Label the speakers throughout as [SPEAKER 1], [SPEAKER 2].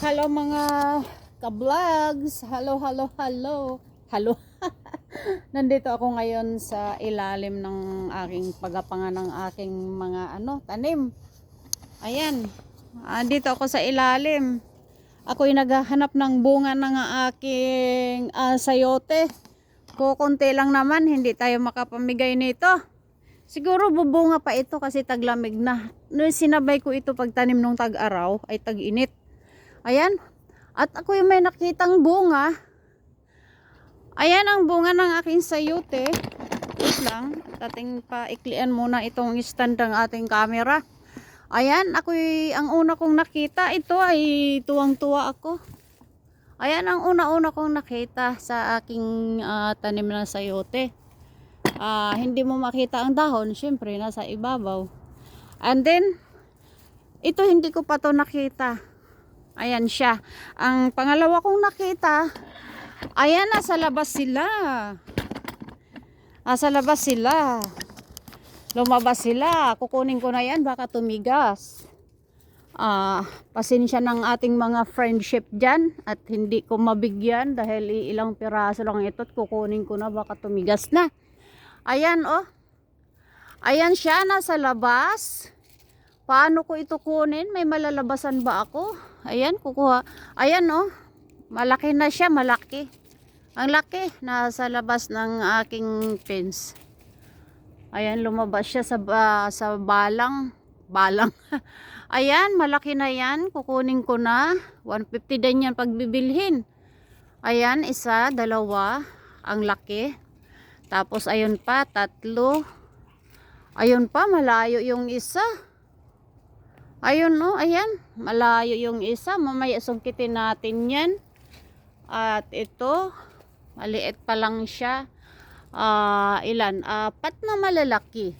[SPEAKER 1] Hello mga ka-vlogs. Hello, hello, hello. Hello. Nandito ako ngayon sa ilalim ng aking pagapangan ng aking mga ano, tanim. Ayan. Andito ako sa ilalim. Ako'y naghahanap ng bunga ng aking ah, sayote. Kukunti lang naman, hindi tayo makapamigay nito. Siguro bubunga pa ito kasi taglamig na. Nung sinabay ko ito pagtanim nung tag-araw ay tag-init. Ayan. At ako yung may nakitang bunga. Ayan ang bunga ng aking sayote. Wait lang. Ating paiklian muna itong stand ng ating camera. Ayan, ako ang una kong nakita. Ito ay tuwang-tuwa ako. Ayan ang una-una kong nakita sa aking ah, tanim ng sayote. Ah, hindi mo makita ang dahon, syempre nasa ibabaw. And then ito hindi ko pa to nakita. Ayan siya. Ang pangalawa kong nakita, ayan nasa labas sila. Nasa labas sila. Lumabas sila. Kukunin ko na yan, baka tumigas. Ah, pasensya ng ating mga friendship dyan at hindi ko mabigyan dahil ilang piraso lang ito at kukunin ko na baka tumigas na. Ayan oh. Ayan siya nasa labas. Paano ko ito kunin? May malalabasan ba ako? Ayan, kukuha. Ayan oh. Malaki na siya, malaki. Ang laki, nasa labas ng aking fence. Ayan, lumabas siya sa, ba- sa balang. Balang. Ayan, malaki na yan. Kukunin ko na. 150 din yan pagbibilhin. Ayan, isa, dalawa. Ang laki. Tapos, ayun pa, tatlo. Ayun pa, malayo yung isa. Ayun, no, ayan. Malayo yung isa. Mamaya sungkitin natin yan. At ito, maliit pa lang siya. Ah, ilan? Apat na malalaki.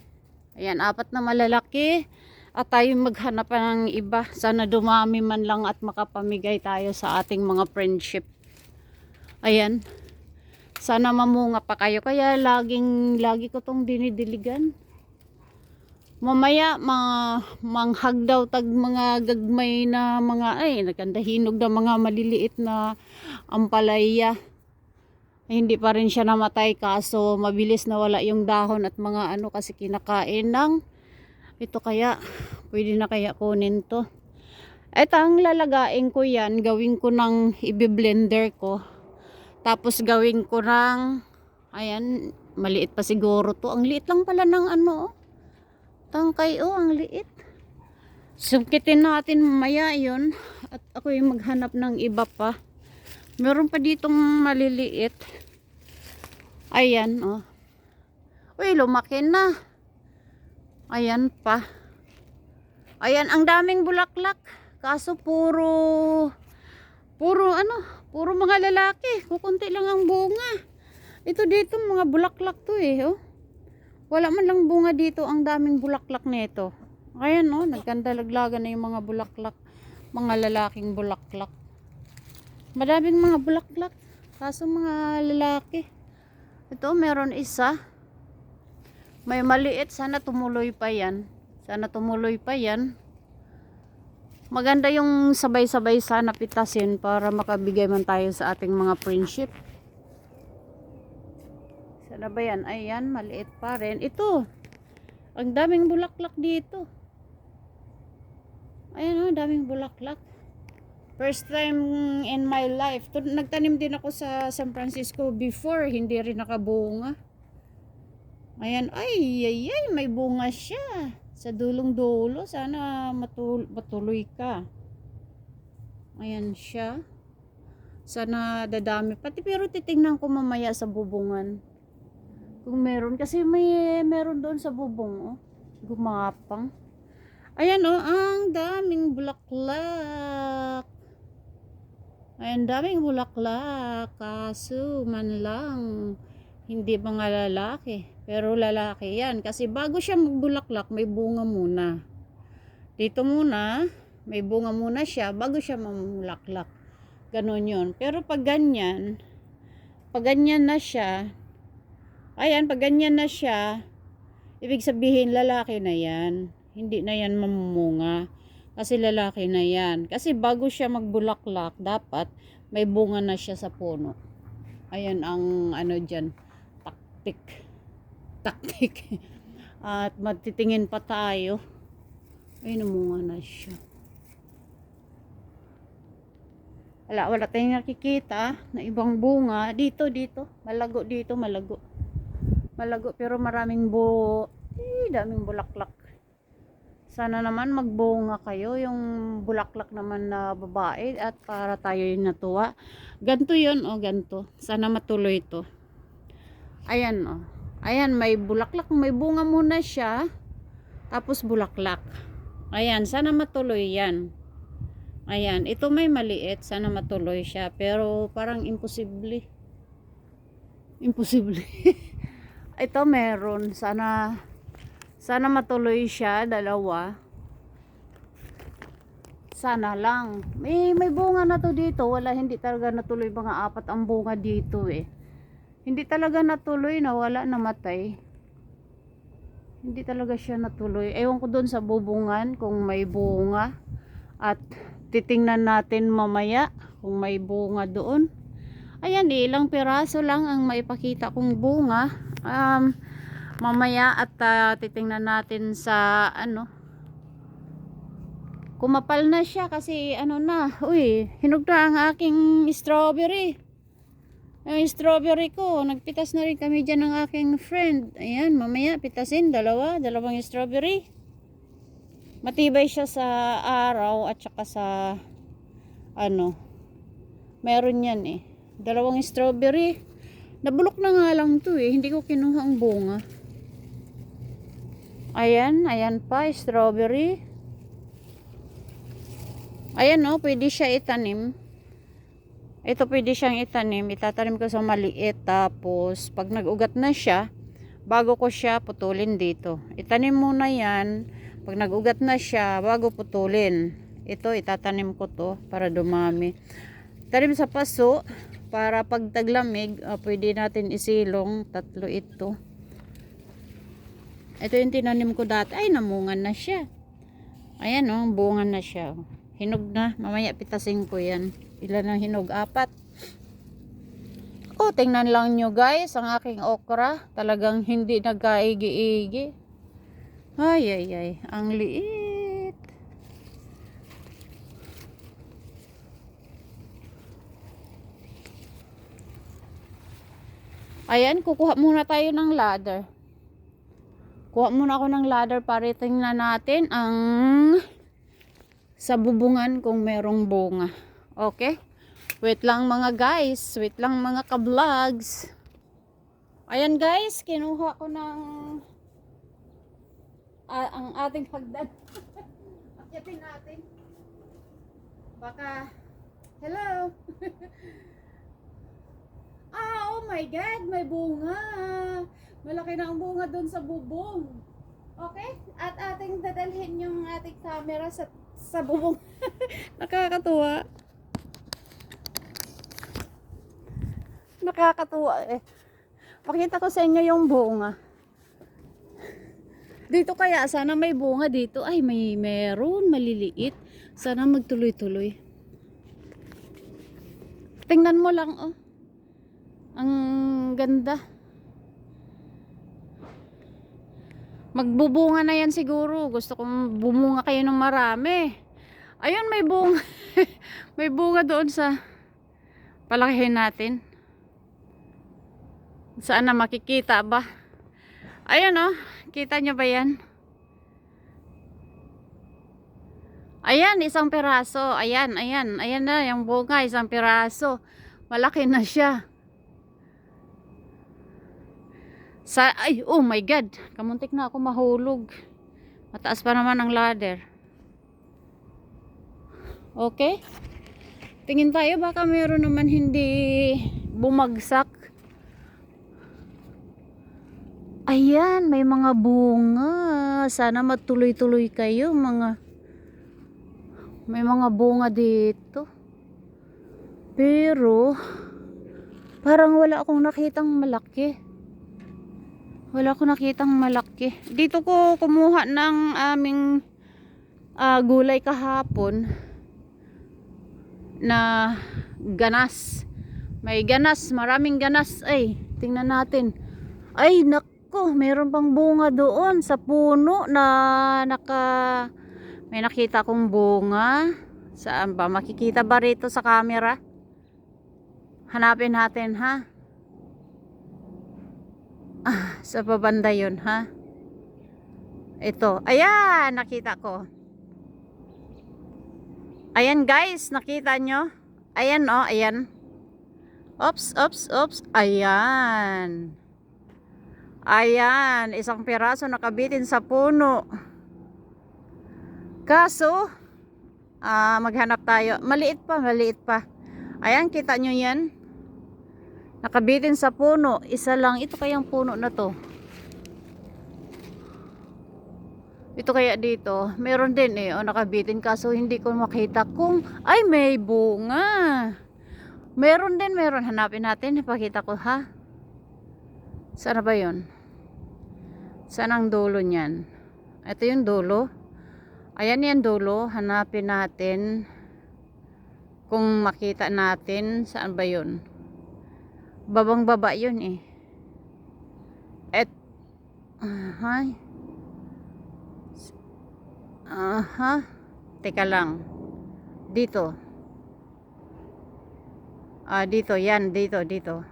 [SPEAKER 1] Ayan, apat na malalaki. At tayo maghanap ng iba. Sana dumami man lang at makapamigay tayo sa ating mga friendship. Ayan. Sana mamunga pa kayo. Kaya laging, lagi ko tong dinidiligan. Mamaya, mga manghag daw tag mga gagmay na mga, ay, nagkandahinog na mga maliliit na ampalaya. Ay, hindi pa rin siya namatay kaso mabilis na wala yung dahon at mga ano kasi kinakain ng ito kaya pwede na kaya kunin to ito ang lalagain ko yan gawin ko ng ibiblender ko tapos gawin ko ng ayan maliit pa siguro to ang liit lang pala ng ano oh. Tangkay oh ang liit. Sungkitin natin mamaya yun. At ako yung maghanap ng iba pa. Meron pa ditong maliliit. Ayan oh. Uy lumaki na. Ayan pa. Ayan ang daming bulaklak. Kaso puro puro ano puro mga lalaki. Kukunti lang ang bunga. Ito dito mga bulaklak to eh oh wala man lang bunga dito ang daming bulaklak nito ayan oh nagkandalaglagan na yung mga bulaklak mga lalaking bulaklak Maraming mga bulaklak. Kaso mga lalaki. Ito, meron isa. May maliit. Sana tumuloy pa yan. Sana tumuloy pa yan. Maganda yung sabay-sabay sana pitasin para makabigay man tayo sa ating mga friendship. Sana ba yan? Ayan, maliit pa rin. Ito. Ang daming bulaklak dito. Ayan o, daming bulaklak. First time in my life. Nagtanim din ako sa San Francisco before. Hindi rin nakabunga. Ayan. Ay, ay, ay. May bunga siya. Sa dulong-dulo. Sana matul matuloy ka. Ayan siya. Sana dadami. Pati pero titingnan ko mamaya sa bubungan. Kung meron. Kasi may meron doon sa bubong. Oh. Gumapang. Ayan oh, ang daming bulaklak. Ayan, daming bulaklak. Kaso, man lang, hindi mga lalaki. Pero lalaki yan. Kasi bago siya magbulaklak, may bunga muna. Dito muna, may bunga muna siya bago siya mamulaklak. Ganon yun. Pero pag ganyan, pag ganyan na siya, ayan, pag ganyan na siya, ibig sabihin lalaki na yan. Hindi na yan mamumunga. Kasi lalaki na yan. Kasi bago siya magbulaklak, dapat may bunga na siya sa puno. Ayan ang ano dyan, taktik. Taktik. At matitingin pa tayo. Ay, namunga na siya. Wala, wala tayong nakikita na ibang bunga. Dito, dito. Malago dito, malago. Malago, pero maraming bu... Eh, daming bulaklak. Sana naman magbunga kayo yung bulaklak naman na babae at para tayo yung natuwa. Ganto yun, o oh, ganto. Sana matuloy to. Ayan, o. Oh. Ayan, may bulaklak. May bunga muna siya. Tapos bulaklak. Ayan, sana matuloy yan. Ayan, ito may maliit. Sana matuloy siya. Pero parang imposible. Imposible. ito meron. Sana sana matuloy siya. Dalawa. Sana lang. May, may bunga na to dito. Wala, hindi talaga natuloy. Mga apat ang bunga dito eh. Hindi talaga natuloy. Nawala, namatay. Hindi talaga siya natuloy. Ewan ko doon sa bubungan kung may bunga. At titingnan natin mamaya kung may bunga doon. Ayan, ilang piraso lang ang maipakita kong bunga. Um, mamaya at uh, titingnan natin sa ano. Kumapal na siya kasi ano na. Uy, hinog ang aking strawberry. Yung strawberry ko, nagpitas na rin kami dyan ng aking friend. Ayan, mamaya pitasin, dalawa, dalawang strawberry. Matibay siya sa araw at saka sa ano, meron yan eh. Dalawang strawberry. Nabulok na nga lang to eh, hindi ko kinuha ang bunga. Ayan, ayan pa, strawberry. Ayan no, pwede siya itanim. Ito pwede siyang itanim. Itatanim ko sa maliit. Tapos, pag nag-ugat na siya, bago ko siya putulin dito. Itanim muna yan. Pag nag-ugat na siya, bago putulin. Ito, itatanim ko to para dumami. Tanim sa paso, para pag taglamig, uh, pwede natin isilong. Tatlo ito. Ito yung tinanim ko dati. Ay, namungan na siya. Ayan o, oh, bungan na siya. Hinog na. Mamaya pitasin ko yan. Ilan ang hinog? Apat. Oh, tingnan lang nyo guys, ang aking okra. Talagang hindi nagkaigi-igi. Ay, ay, ay. Ang liit. Ayan, kukuha muna tayo ng ladder. Kuha muna ako ng ladder para tingnan natin ang sa bubungan kung merong bunga. Okay? Wait lang mga guys. Wait lang mga ka-vlogs. Ayan guys, kinuha ko ng uh, ang ating hagdan. Akyatin natin. Baka Hello. ah, oh my god, may bunga. Malaki na ang bunga doon sa bubong. Okay? At ating dadalhin yung ating camera sa sa bubong. Nakakatuwa. Nakakatuwa eh. Pakita ko sa inyo yung bunga. Dito kaya, sana may bunga dito. Ay, may meron, maliliit. Sana magtuloy-tuloy. Tingnan mo lang, oh. Ang ganda. Magbubunga na yan siguro. Gusto kong bumunga kayo ng marami. Ayun, may bunga. may bunga doon sa palakihin natin. Saan na makikita ba? Ayan oh, kita nyo ba yan? Ayan, isang piraso. Ayan, ayan. Ayan na, yung bunga, isang piraso. Malaki na siya. Sa, ay, oh my God. Kamuntik na ako mahulog. Mataas pa naman ang ladder. Okay? Tingin tayo, baka meron naman hindi bumagsak. Ayan, may mga bunga. Sana matuloy-tuloy kayo, mga may mga bunga dito. Pero parang wala akong nakitang malaki. Wala akong nakitang malaki. Dito ko kumuha ng aming ah, gulay kahapon na ganas. May ganas, maraming ganas. Ay, tingnan natin. Ay, nako, meron pang bunga doon sa puno na naka may nakita kong bunga. Saan ba? Makikita ba rito sa camera? Hanapin natin, ha? Ah, sa babanda yun, ha? Ito. Ayan, nakita ko. Ayan, guys, nakita nyo? Ayan, oh, ayan. Ops, ops, ops. Ayan. Ayan, isang piraso nakabitin sa puno. Kaso, ah, maghanap tayo. Maliit pa, maliit pa. Ayan, kita nyo yan? Nakabitin sa puno. Isa lang. Ito kayang puno na to. Ito kaya dito. Meron din eh. O, nakabitin. Kaso hindi ko makita kung, ay, may bunga. Meron din, meron. Hanapin natin. Ipakita ko, ha? Sana ba yun? Saan ang dulo niyan? Ito yung dulo. Ayan yan dulo. Hanapin natin kung makita natin saan ba yun. Babang baba yun eh. Et Ahay. Aha. Teka lang. Dito. Ah, dito. Yan. Dito. Dito.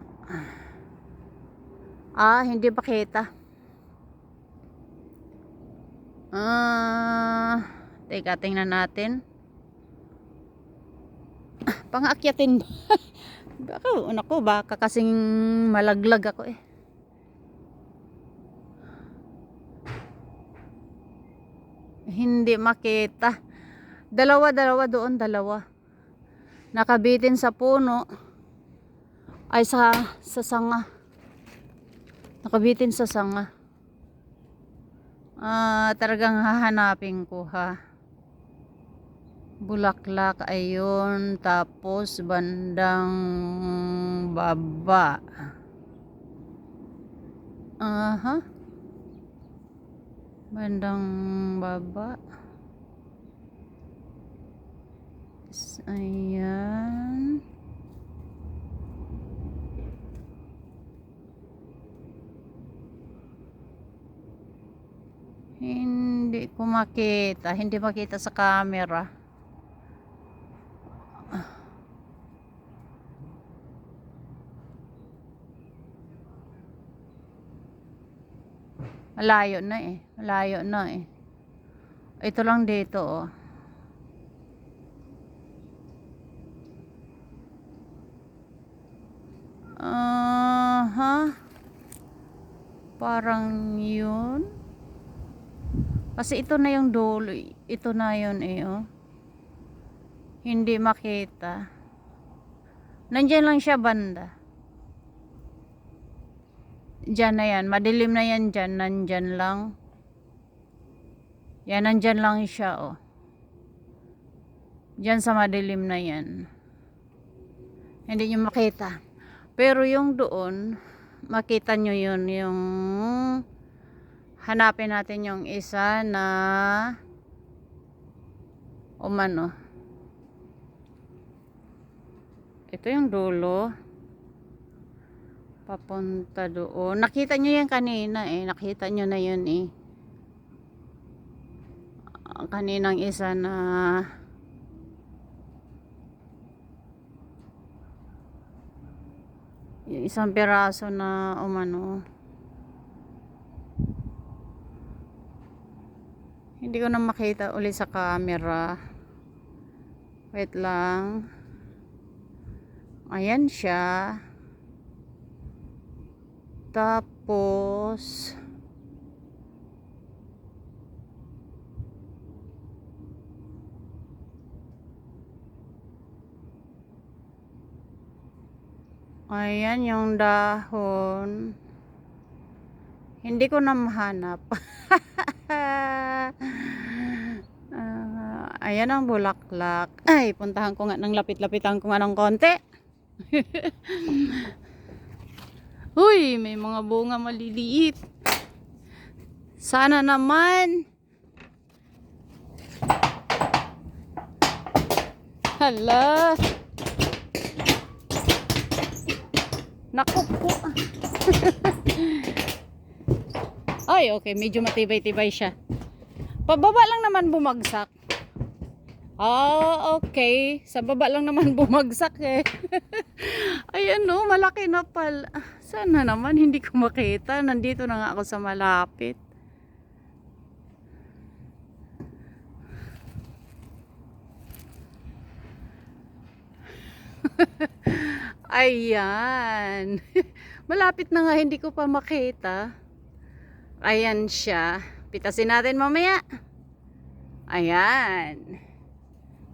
[SPEAKER 1] Ah, hindi pakita. Ah, teka, tingnan natin. Ah, Pang-akyatin. baka, ko, baka kasing malaglag ako eh. Hindi makita. Dalawa, dalawa doon, dalawa. Nakabitin sa puno. Ay, sa, sa sanga. Nakabitin sa sanga. Ah, talagang hahanapin ko ha. Bulaklak ayun, tapos bandang baba. Aha. Bandang baba. Ayan. Hindi ko makita. Hindi makita sa camera. Malayo na eh. Malayo na eh. Ito lang dito oh. Aha. Parang yun. Kasi ito na yung dulo. eh. Ito na yun eh, oh. Hindi makita. Nandyan lang siya banda. Diyan na yan. Madilim na yan dyan. Nandyan lang. Yan, nandyan lang siya, oh. Diyan sa madilim na yan. Hindi nyo makita. Pero yung doon, makita nyo yun. Yung hanapin natin yung isa na umano. Ito yung dulo. Papunta doon. Nakita nyo yan kanina eh. Nakita nyo na yun eh. Kaninang isa na yung isang piraso na umano. Hindi ko na makita uli sa camera. Wait lang. Ayan siya. Tapos Ayan yung dahon. Hindi ko na mahanap. Ah, ayan ang bulaklak. Ay, puntahan ko nga ng lapit-lapitan ko nga ng konti. Uy, may mga bunga maliliit. Sana naman. Hala. Naku po. Ay, okay. Medyo matibay-tibay siya. Pababa lang naman bumagsak. Ah, okay. Sa baba lang naman bumagsak eh. Ayan no, malaki na pala. Sana naman hindi ko makita. Nandito na nga ako sa malapit. Ayan. Malapit na nga, hindi ko pa makita. Ayan siya. Pitasin natin mamaya. Ayan.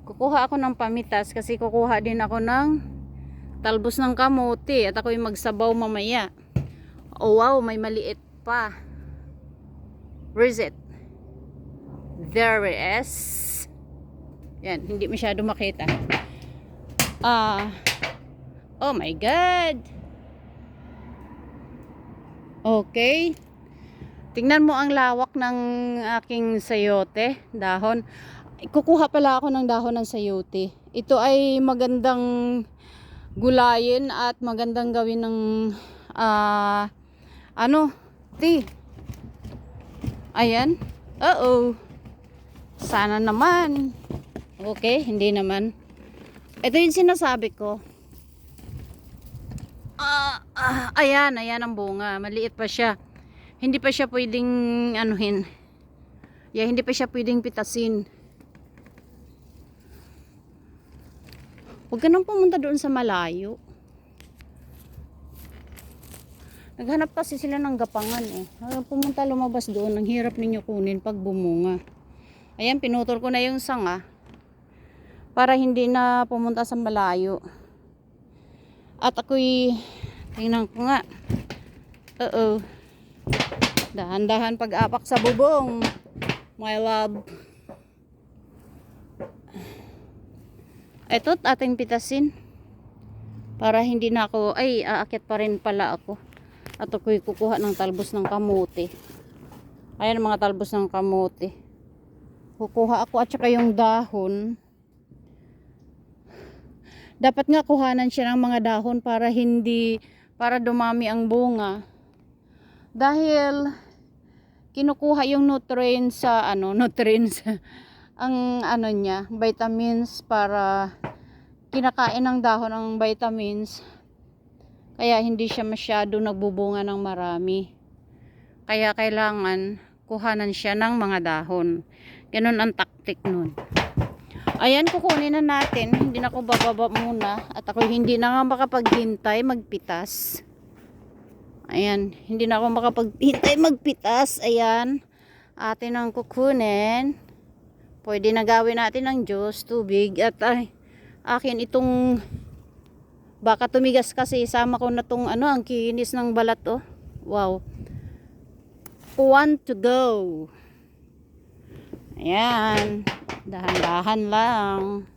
[SPEAKER 1] Kukuha ako ng pamitas kasi kukuha din ako ng talbos ng kamote at ako yung magsabaw mamaya. Oh wow, may maliit pa. Where is it? There it is. Yan, hindi masyado makita. Ah, oh my God. Okay. Tingnan mo ang lawak ng aking sayote, dahon. Kukuha pala ako ng dahon ng sayote. Ito ay magandang gulayin at magandang gawin ng ah ano, tea. Ayan. Uh-oh. Sana naman. Okay, hindi naman. Ito yung sinasabi ko. Ah, ah, ayan, ayan ang bunga. Maliit pa siya. Hindi pa siya pwedeng anuhin. Yeah, hindi pa siya pwedeng pitasin. Huwag ka nang pumunta doon sa malayo. Naghanap kasi sila ng gapangan eh. Ah, Pumunta lumabas doon. Ang hirap ninyo kunin pag bumunga. Ayan, pinutol ko na yung sanga. Para hindi na pumunta sa malayo. At ako'y, tingnan ko nga. Oo. Dahan-dahan pag-apak sa bubong. My love. Ito, ating pitasin. Para hindi na ako, ay, aakit pa rin pala ako. At ako'y kukuha ng talbos ng kamote. Ayan mga talbos ng kamote. Kukuha ako at saka yung dahon. Dapat nga kuhanan siya ng mga dahon para hindi, para dumami ang bunga. Dahil kinukuha yung nutrients sa ano, nutrients ang ano niya, vitamins para kinakain ng dahon ng vitamins. Kaya hindi siya masyado nagbubunga ng marami. Kaya kailangan kuhanan siya ng mga dahon. Ganun ang taktik nun. Ayan, kukunin na natin. Hindi na ako bababa muna. At ako hindi na nga makapaghintay magpitas. Ayan, hindi na ako makapaghintay magpitas. Ayan, atin ang kukunin. Pwede na gawin natin ng juice, tubig. At ay, akin itong baka tumigas kasi isama ko na tong ano, ang kinis ng balat oh. Wow. One to go. Ayan. Dahan-dahan lang.